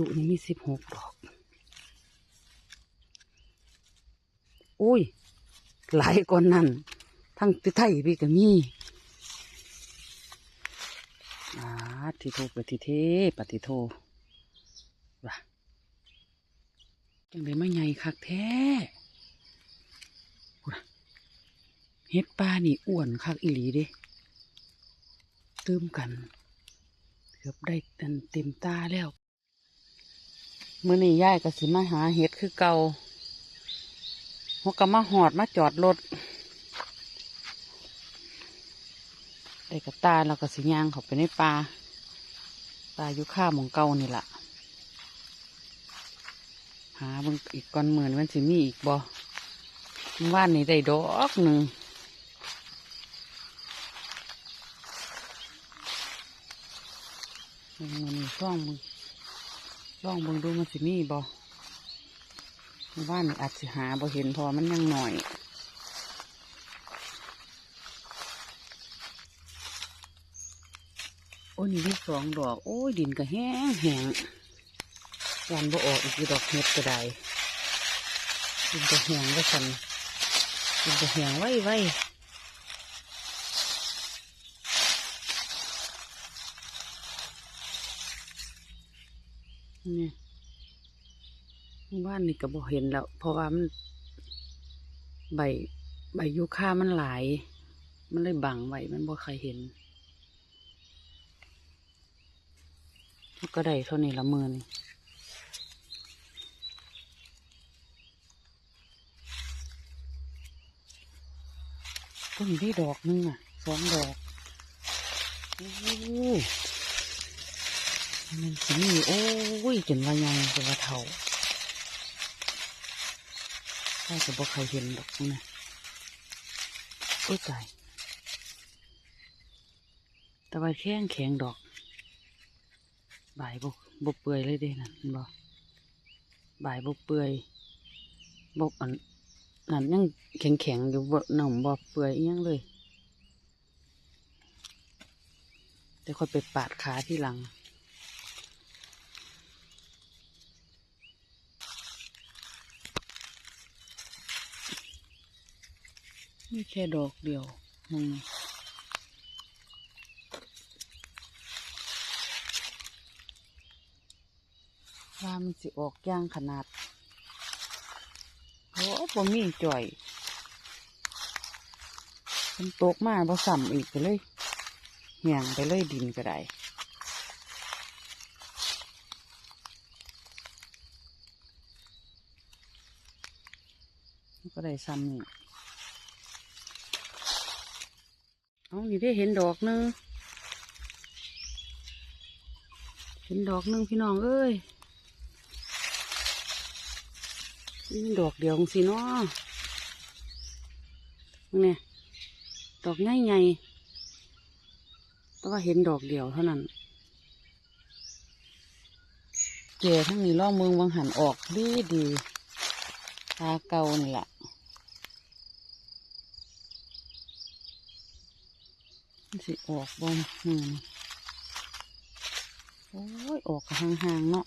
จุนี่มีสิบหกดอกอุ้ย หลายกว่านั้นทั้งที่ไทยพี่ก็มีอาทิโทปฏิเทปฏิโทว่ะจังได้มาใหญ่คักแท้เฮ็ดปลานี่อ้วนคักอีหลีเด้เติมกัน เกือบได้เต็มตาแล้ว มื่อนี้ย่ายก็สิมาหาเห็ดคือเก่าหัวก็มาหอดมาจอดรถได้กระตาเราก็สิย่างเขาไปในป่าป่าอยู่ข้ามของเก่านี่ล่ะหาบิ่งอีกก้อนเหมือนมันสิมีอีกบ่ว่านนี่ได้ดอกหนึ่งมึงมันนี่ร่องมึง ร่องมึงดูมันสิมีบ่ว่านอาจสิหาบ่เห็นพอมันยังหน่อยโอ้นี่ได้สองดอก โอ้ยดินก็แห้งแห้งยันบ่ออกอีกดอกเห็ดก็ได้ดินก็แห้งไว้สันดินก็แห้งไว้ไว้ นี่บ้านนี่ก็บ่เห็นแล้ว เพราะว่ามันใบใบยูคามันหลาย มันเลยบังไว้มันบ่ใครเห็นก็ได้เท่านี้ละมื่นต้นได้ดอกหนึงอะสองดอก โอ้ มันสิมีโอ้ยจนว่ายังจะว่าเท่าใช่จะบอกใครเห็นดอกนะโอ้ยตายแต่ว่าแข็งแข็งดอกใบ่ายบกบกเปื่อยเลยเด้นั่นเห็นบ่บ่ายบกเปื่อยบกอันนั่นยังแข็งแข็งอยู่บ่หน่อมบ่เปื่อยยังเลยแต่ค่อยไปปาดขาที่หลัง นี่แค่ดอกเดียวมึงนี่ว่ามันสิออกย่างขนาดโอ้บ่มีจ่อยมันตกมาบ่ซ้ำอีกไปเลยเหี่ยงไปเลยดินก็ได้ก็ได้ซ้ำนี่ เอานี่ได้เห็นดอกนึงเห็นดอกนึงพี่น้องเอ้ยนี่ดอกเดียวสิเนาะนี่ดอกใหญ่ๆแต่ว่าเห็นดอกเดียวเท่านั้นเจทั้งนี้ล่องเมืองวังหันออกดีดีตาเก่านี่แหละ มัน สิออกบ่อืมโอ้ย ออกห่างๆเนาะ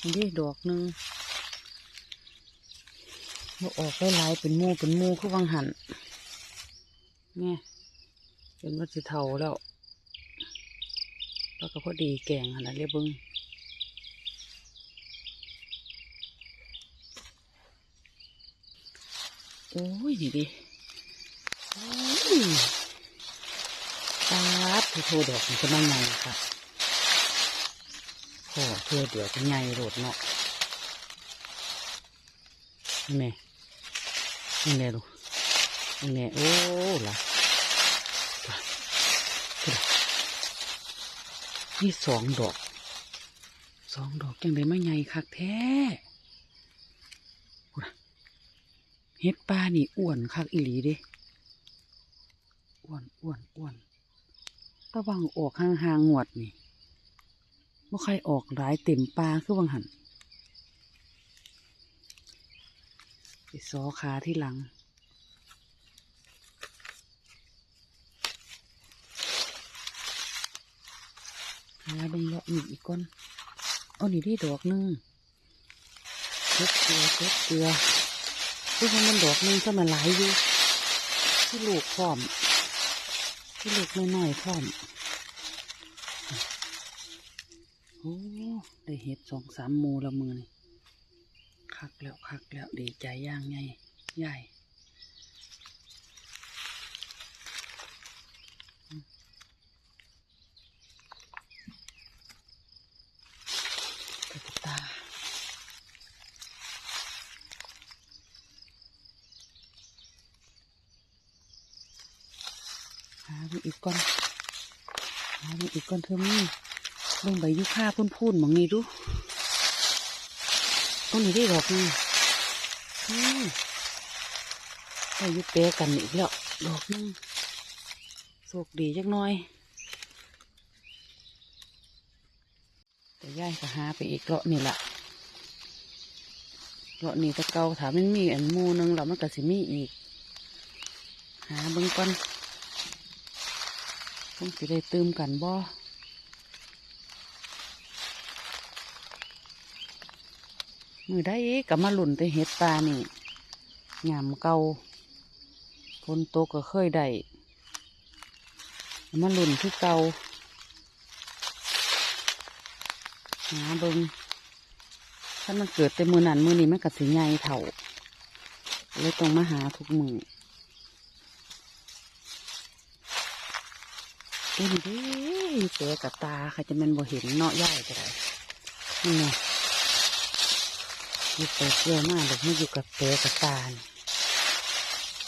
อันนี้ดอกหนึ่งบ่ออกได้หลายเป็นมูเป็นมูคือวังหันเนี่ยเป็นวัดสิเทาแล้วแล้วก็พอดีแกงหันนะเรียบเบิ้งโอ้ยนี่ดิโอ้ยปาด ที่โทดอกมันจะมาไงค่ะโอ้เพื่อเดี๋ยวจะไงโรดเนาะนี่แน่นี่แน่ลูนี่แน่โอ้ล่ะนี่สองดอกสองดอกจังได้มาไงคักแท้เฮ็ดปลานี่อ้วนคักอีหลีเด้อ้วนอ้วนอ้วน ระวังออกห่างๆงวดนี่ว่าใครออกหลายเต็มปลาคือวังหันไปซอขาที่หลัง หาเบังเลาะอีกอีกก้อนเอานี่ได้ดอกหนึงเจ็ดเกลือเจ็ดเกลือที่มันดอกหนึงก็มันหลายอยู่ที่ลูกพร้อม ที่ลูกน้อยๆพร้อมโอ้ได้เห็ดสองสามโมูละมือนี่คักแล้วคักแล้วดีใจย่างไงใหญ่กระตา หาดูอีกก่อน หาอีกก่อนเธอมี่เบิ่งใบยุค่าพุ่นพูนๆหมองนี่ดูต้นนี้ได้ดอกนี่ใบยุเปกันอีกแล้วดอกนึงโชคดีจักหน่อย แต่ย่ายก็หาไปอีกเลาะนี่แหละเลาะนี่ตะเกาถามมันมีอันมูนึงแล้วมันก็สิมีอีก หาเบิ่งก่อน คงสิได้ตื่มกันบ่มือได้กกับมาหลุนแต่เห็ดปลานี่ยามเก่าฝนตกก็เคยได้มาหลุนคือเก่าหาเบิงถ้ามันเกิดแต่มือนันมือนี้มันก็สิใหญ่เถ่าเลยต้องมาหาทุกมือ เอ็นดีเจอกับตาค่ะจะเป็นบ่เห็นเนาะย่ายจะได้นี่ไงอยู่ไปเที่ยวมากเลยไม่อยู่กับเจอกับตานี่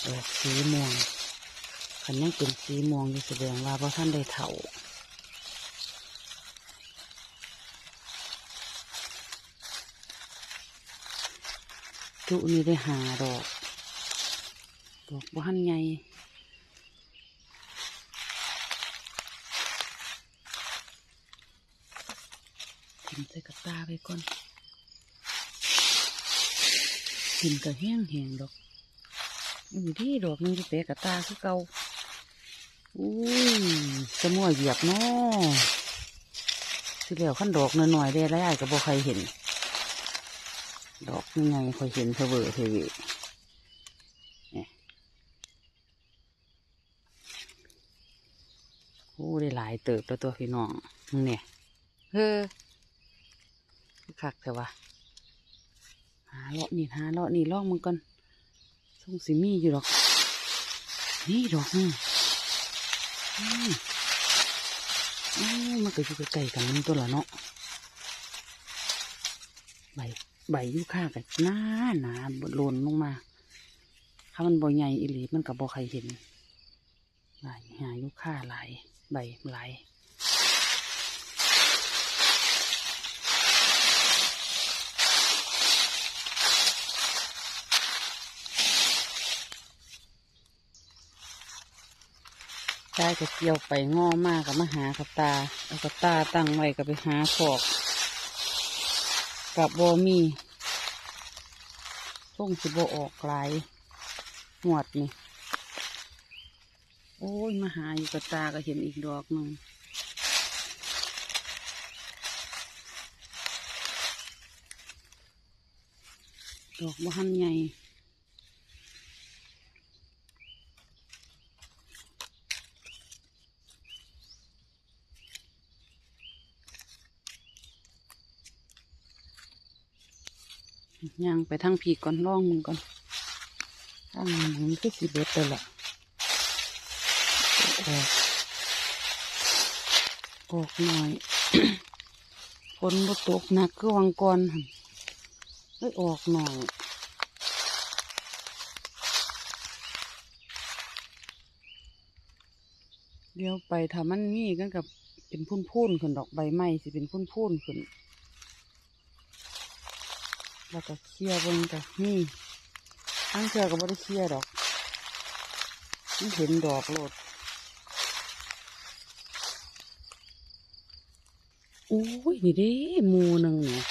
ออกสีม่วงคันยังเป็นสีม่วงอยู่แสดงว่าพระท่านได้เถ่าจุนี่ได้หาดอกดอกบ้านไงกิ ใส่กระตาไปก่อนกินกระแห้งแห้งดอกอยู่ที่ดอกหนึงจะเตะกระตาคือเก่าอุ้ยสมัวเหยียบเนาะสิเหลียวขั้นดอกหน่อยๆได้แล้วไอ้ก็บ่ใครเห็น ดอกยังไงคอยเห็นเทเวอเทวีเนี่ยโอ้ได้หลายเติบแล้วตัวพี่น้องเนี่ยเฮ้อ คักแต่ว่าหาเลาะนี่หาเลาะนี่ลองมึงก่อนส่งสิมีอยู่หรอก นี่ดอกนี่อืมอืมมันก็อยู่ใกล้ๆกันนี่ตัวละเนาะใบใบยูคากับหน้าหนาหล่นลงมาถ้ามันบ่ใหญ่อีหลีมันกับบ่ใครเห็นใบหายูคาหลายใบหลาย ได้ก็เกี่ยวไปงอมากกับมาหากับตาเอากับตาตั้งไว้กับไปหาขอกกับบอมีส่งสิบออกหลายหวดนี่โอ้ยมาหาอยู่กับตาก็เห็นอีกดอกหนึ่งดอกบ่หันใหญ่ ย่างไปทางผีก่อนล่องมึงก่อนทางมันคือสีเบ็ดเลยล่ะออกออกหน่อยฝนบ่ตกหนักคือวังก่อนหั่นเอ้ยออกหน่อยเดี๋ยวไปถ้ามันมีกันกับเป็นพุ่นๆขึ้นดอกใบไม้สิเป็นพุ่นๆขึ้น แล้วก็เคลียร์บนกับนี่ทั้งเชือก็ไม่ได้เคลียร์ดอกมันเห็นดอกโลดโอ้ยนี่เด้หมูหนึ่งเนี่ย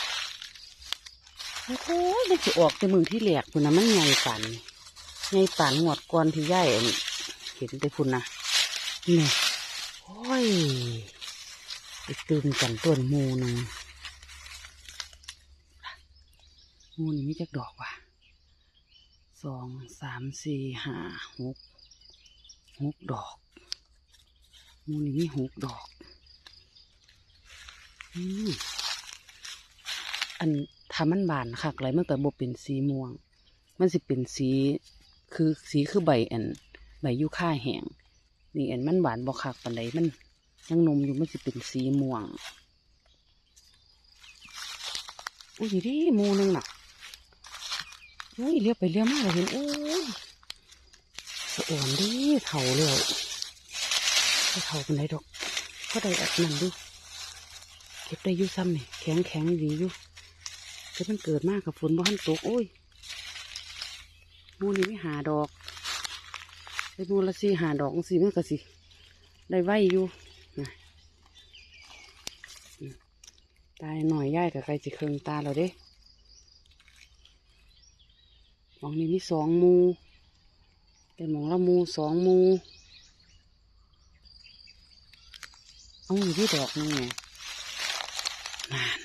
โอ้โหมันจะออกแต่มือที่แหลกพุ่นนะมันใหญ่ปันใหญ่ปันหวดก่อนที่ย่ายอั่เห็นแต่พุ่นนะนี่โอ้ยไปตื่นกันต้นหมูหนึ่ง มูนี่มีจักดอกว่ะสองสามสี่ห้าหกหกดอกมูนี่มีหกดอกอันถ้ามันบานคักไรมันก็บ่เป็นสีม่วง มันสิเป็นสีคือสีคือใบอันใบยูค่าแห้งนี่อันมันหวานบ่คักปานใดมันยังนมอยู่มันสิเป็นสีม่วงอุ้ยดิมูนึงหน่ะ อุ้ยเลี้ยวไปเลี้ยวมาเราเห็นโอ้ยสะอ่อนดิเถ่าเลยก็เถ่าเป็นไรดอกก็ได้อัดนั่นดูเก็บได้ยู่ซ้ำนี่แข็งแข็งดีอยู่แต่มันเกิดมากกับฝนบ่ทันตกโอ้ยมูนี่ไม่หาดอกไปมูละสีหาดอกสิมันก็สิได้ไหวอยู่นะตายหน่อยย่ายกับใครสิเคืองตาเราเด้ มองนี้มีสองมูแต่หมองละมูสองมูเอาอยู่ที่ดอกนึงไงนาน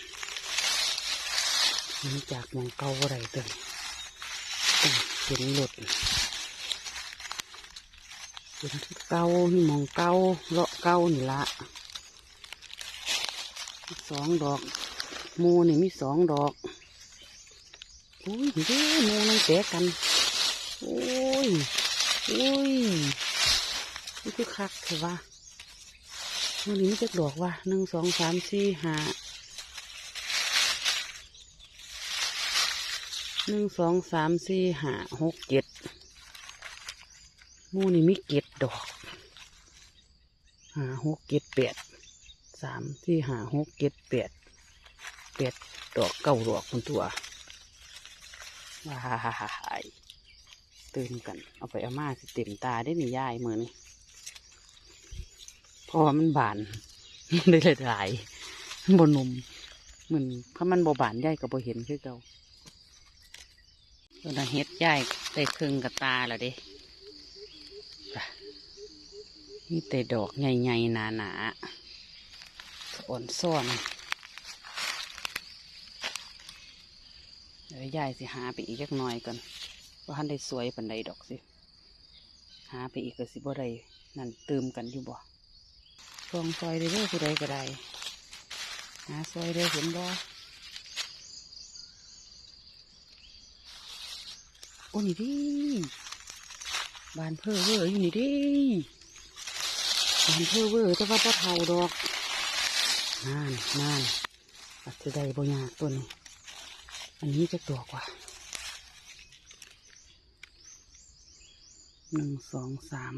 มันจากหมองเก่าอะไรเตึงเห็นหลุดเห็นที่เก่านี่มองเก่าเลาะเก่านี่ละสองดอก มูนี่มีสองดอก อุ้ยเด้หมูนั่งแตะกันโอ้ยโอ้ยนี่คือคักเถอะวะหมูนี่มีจักดอกวะหนึ่งสองสามสี่ห้าหนึ่งสองสามสี่ห้าหกเจ็ดมูนี่มีเจ็ดดอกห้าหกเจ็ดแปดสามสี่ห้าหกเจ็ดแปดแปดดอกเก้าดอกคนตัว ว้ายตื่นกัน เอาไปเอามาสิเต็มตาได้หนิยายมือนี่เพราะว่ามันบานได้หลายๆบนนมเหมือนถ้ามันบ่บานยายก็บ่เห็นคือเก่าตัวน่ะเฮ็ดยายได้ครึ่งกับตาแล้วเด้นี่แต่ดอกใหญ่ๆหนาๆอ่อนซ่อน ดี๋ยวยายสิหาไปอีกจักหน่อยก่อนว่าท่านได้สวยปันใดดอกสิ หาไปอีกก็สิบ่ได้นั่นเติมกันอยู่บ่ซองซอยได้เด้อผู้ใดก็ได้หาซอยได้เห็นบ่โอ้นี่ดิบานเพ้อเวอร์อยู่นี่ดิบานเพ้อเวอร์แต่ว่าพ่เท่าดอกนานนานอาจจะได้บยากตัวนี้ อันนี้จะตัวกว่าหนึ่งสองสาม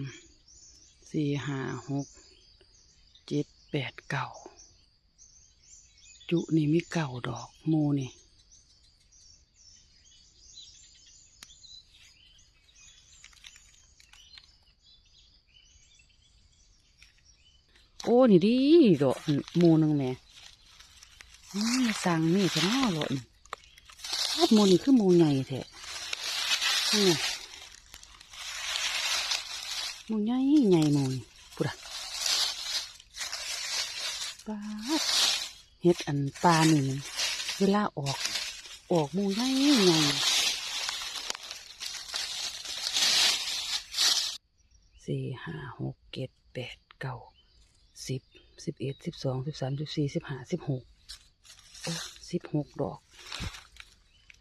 สี่ห้าหกเจ็ดแปดเก่า จุนี่มีเก่าดอกโมนี่โอ้นี่ดีดอกหมูหนึงแม่สั่งนี่จะน่าหล่น ชอบมูนี่คือมูใหญ่แท้นี่มูใหญ่ใหญ่มูนี่พุดะปาดเฮ็ดอันปลานี่มันเวลาออก ออกมูใหญ่ใหญ่สี่ห้าหกเจ็ดแปดเก้าสิบสิบเอ็ดสิบสองสิบสามสิบสี่สิบห้าสิบหกโอ้สิบหกดอก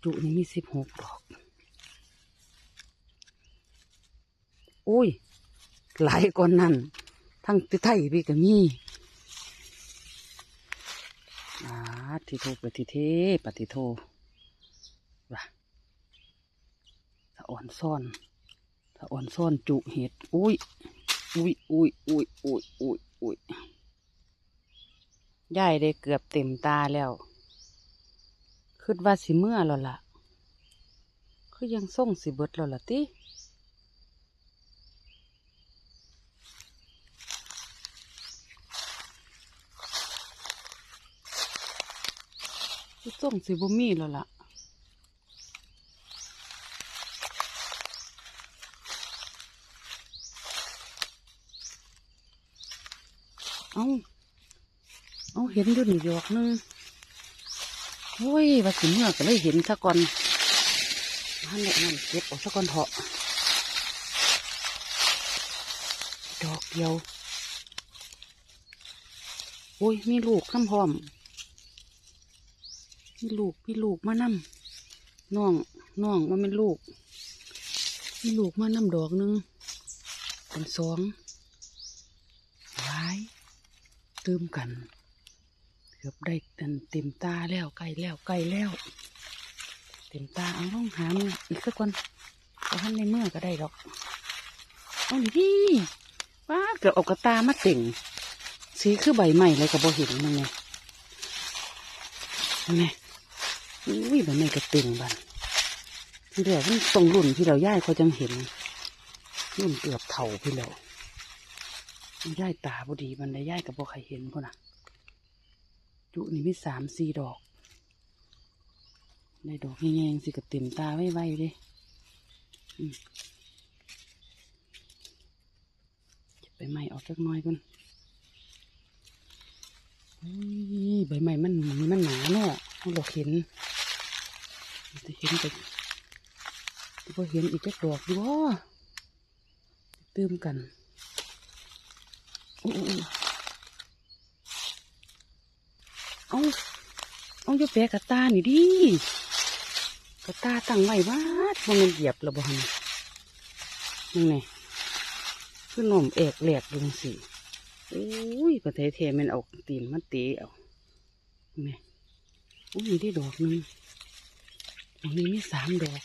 จุนี้มีสิบหกดอก อุ้ย หลายกว่านั้นทั้งที่ไทยพี่ก็มีอาทิโทปฏิเทปฏิโทว่ะถ้าอ่อนซ่อน ถ้าอ่อนซ่อนจุเห็ด อุ้ย อุ้ยอุ้ยอุ้ยอุ้ยอุ้ยอุ้ยยายได้เกือบเต็มตาแล้ว คิดว่าสิเมื่อแล้วล่ะ คือยังส่งสิเบิดแล้วล่ะติส่งสิบ่มีแล้วล่ะเอาเอาเห็นอยู่นี่ดอกนึง โอ้ยว่าสิเมื่อก็เลยเห็นซะก่อนหันเนี่ยมันเก็บออกสักก่อนเถอะดอกเดียวโอ้ยมีลูกน้ำพร้อมมีลูกมีลูกมานำน้องน้องว่าเป็นลูกมีลูกมานำดอกหนึงเป็นสองหลายตืมกัน กือบได้ตันเต็มตาแล้วใกลแล้วใกลแล้ว เต็มตาเอาลองหามออีกสักคนเอาท่านในเมื่อก็ได้ดอกเอาดิพี่ว้าเกือบเอากระตามาเต่งสีคือใบใหม่เลยกับโบเห็นมันไงนไหมอุ้ยใบใหม่กระเต่งบันที่เดียวมันตรงรุ่นที่เราย่ายเขาจังเห็นรุ่นเกือบเท่าพี่แล้วย่ายตาบดีมันได้ย่ายกับโบใครเห็นพ่นน่ะ จุนี่มีสามสี่ดอกได้ดอกแง่ๆสิกับเต็มตาไว้ไว้อยู่ดิจะไปใหม่ออกจักหน้อยก่อนใบใหม่มันหมันหนาเนาะเราเห็นจะเห็นไปจะพอเห็นอีกจักดอกอยู่บ่ตื่มกันอู้อู้อู้เอา เอาจะแปกระตานี่ดิกระตาตั้งไว้วาดมันมันเหยียบแล้วบ่ฮันยังไงคือนมเอกแหลกลงสิอุ้ยกระเทเทมันเอาตีนมาตีเอาไงอุ้ยได้ดอกหนึงตรงนี้มีสามดอก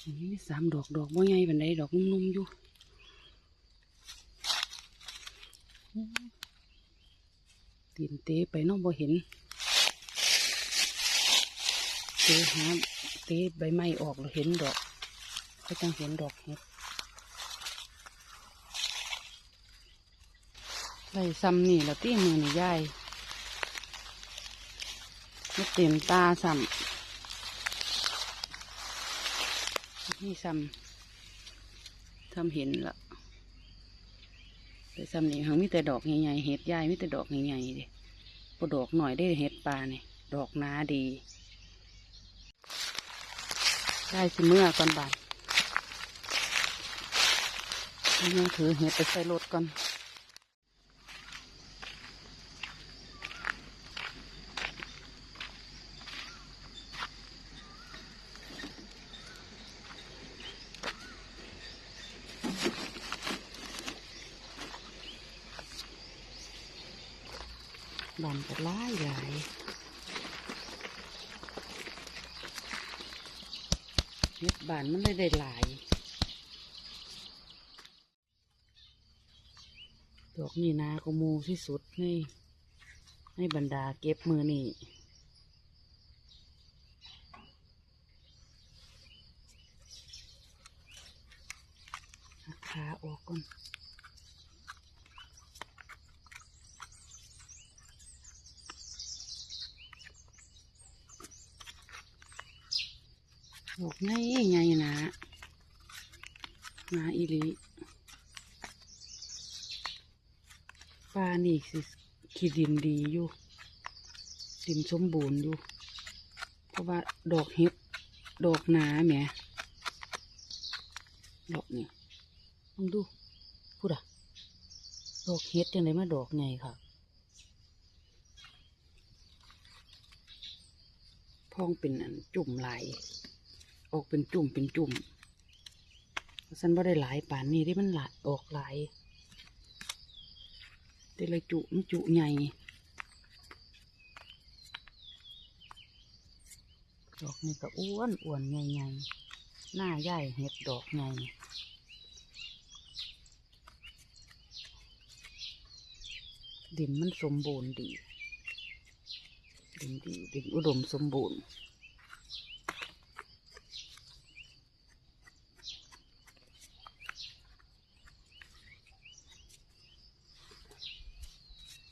ตรงนี้มีสามดอกดอกบ่ใหญ่บันไดดอกนุ่มๆอยู่ตีนเตะไปน้องบ่เห็น ตะหาเตะใบไม้ออกเราเห็นดอกก็จังเห็นดอกเห็ดใส่ซ้ำนี่แล้วตีมือนี่ยายม่เต็มตาซ้ำนี่ซ้ำซ้ำเห็นละแต่ซ้ำนี่หังมีแต่ดอกใหญ่ๆเห็ดใหญ่มีแต่ดอกใหญ่ๆเดิพอดอกหน่อยได้เห็ดปลาเนี่ยดอกหนาดี ได้สิเมื่อก่อนบ่ายยังถือเห็ดไปใส่รถก่อนบานก็หลายหลายเห็ด บานมันเลยได้หลาย ดอกนี่นาก็มูที่สุดในในบรรดาเก็บมือนี่หักขาออกก่อน ดอกไงไงนะนาอีลีปลานี่สิขีดินดีอยู่ดินสมบูรณ์อยู่ เพราะว่าดอกเห็ดดอกหนาแหมดอกนี่มึงดูพูดอะดอกเห็ดยังไงมาดอกไงค่ะพองเป็นอันจุ่มไหลาย ออกเป็นจุ่มเป็นจุ่มฉันว่าได้หลายป่านนี้ที่มันหลายออกหลายแต่ละจุมันจุใหญ่ดอกนี่ก็อ้วนอ้วนใหญ่ใหญ่หน้าใหญ่เห็ดดอกใหญ่ดินมันสมบูรณ์ดีดินดีดินอุดมสมบูรณ์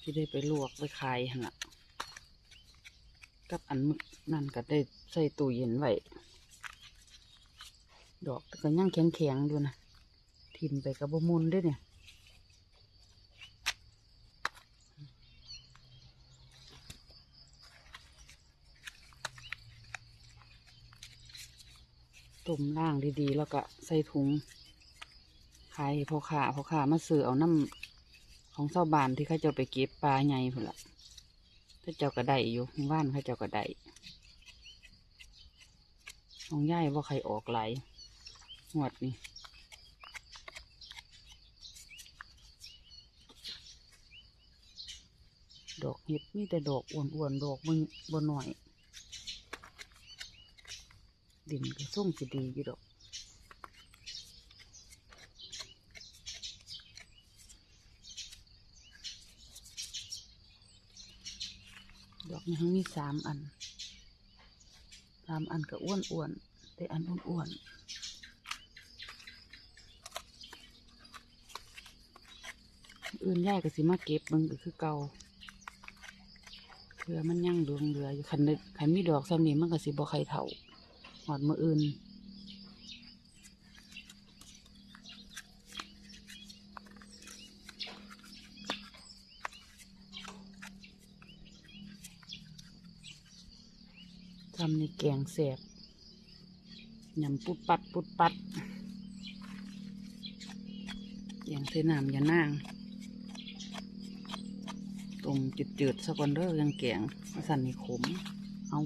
ที่ได้ไปลวกไปขายหั่นละกับอันมึกนั่นก็ได้ใส่ตู้เย็นไว้ดอกก็ยังแข็งแข็งๆอยู่นะทิมไปกับบมุนด้วยเนี่ยต้มล่างดีๆ แล้วก็ใส่ถุงขายพอค้าพอค้ามาซื้อเอาน้ำ ของชาวบ้านที่เขาเจ้าไปเก็บปลาใหญ่พุ่นละเขาเจ้าก็ได้อยู่บ้านเขาเจ้าก็ได้ของย่ายว่าใครออกไหลายงวดนี่ดอกเห็ดมีแต่ดอกอ้วนๆดอกบนบนหน่อย ดินก็ส่งสิดีอยู่ดอก ยังมีสามอันสามอันก็อ้วนอ้วนแต่อันอ้วนอ้วนอื่นย่ายก็สิมาเก็บมึงก็คือเก่าเพื่อมันยั่งดวงเหลืออยู่ขันนึกคันมีดอกซ้ำนี้มันก็สิบ่ใครเถ่าหอดมืออื่น ทำในแกงแสบยำปุดปัดปุดปัดแกงเส้นน้ำยานางต้มจืดๆสักวันเด้อยังแกงสั่นนี่ขม เอา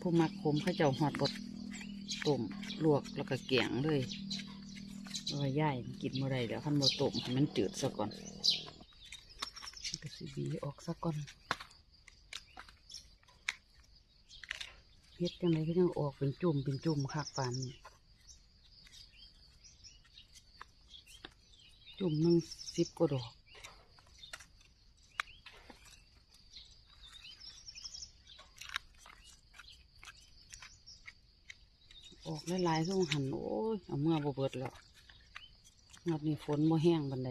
ผู้มักขมเขาเจ้าหอดบดต้มลวกแล้วก็แกงเลยเอาไว้ย่ายกินเมื่อไรเดี๋ยวขั้นบดต้มให้มันจืดซะก่อนมันก็สิบีออกซะก่อน เฮ็ดจังไดก็ยังออกเป็นจุ่มเป็นจุ่มคักปานนี้จุ่มหนึ่งสิบกว่าดอกออกหลายๆช่งหันโอ้ย เอาเมื่อบ่เบิดแล้วงวดนี้ฝนบ่แห้งบันได